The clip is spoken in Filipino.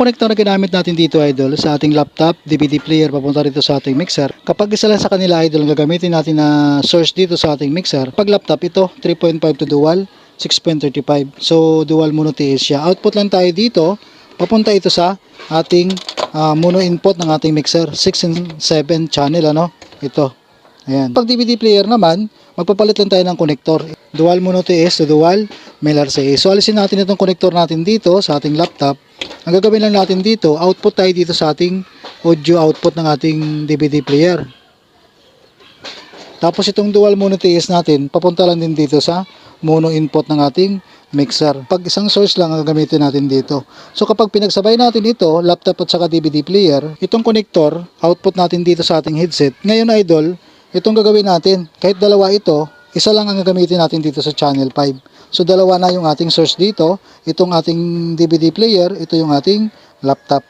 connector na ginamit natin dito idol sa ating laptop, DVD player papunta rito sa ating mixer. Kapag isa lang sa kanila idol ang gagamitin natin na source dito sa ating mixer, pag laptop ito 3.5 to dual, 6.35. So dual mono TS siya. Output lang tayo dito, papunta ito sa ating ah, mono input ng ating mixer, 6 and 7 channel ano. Ito. Ayan. Pag DVD player naman, magpapalit lang tayo ng connector. Dual mono TS to dual, male RCA. So alisin natin itong connector natin dito sa ating laptop. Ang gagawin lang natin dito, output tayo dito sa ating audio output ng ating DVD player. Tapos itong dual mono TS natin, papunta lang din dito sa mono input ng ating mixer. Pag isang source lang ang gagamitin natin dito. So kapag pinagsabay natin ito, laptop at saka DVD player, itong connector, output natin dito sa ating headset. Ngayon idol, itong gagawin natin, kahit dalawa ito, isa lang ang gagamitin natin dito sa channel 5. So dalawa na yung ating source dito, itong ating DVD player, ito yung ating laptop.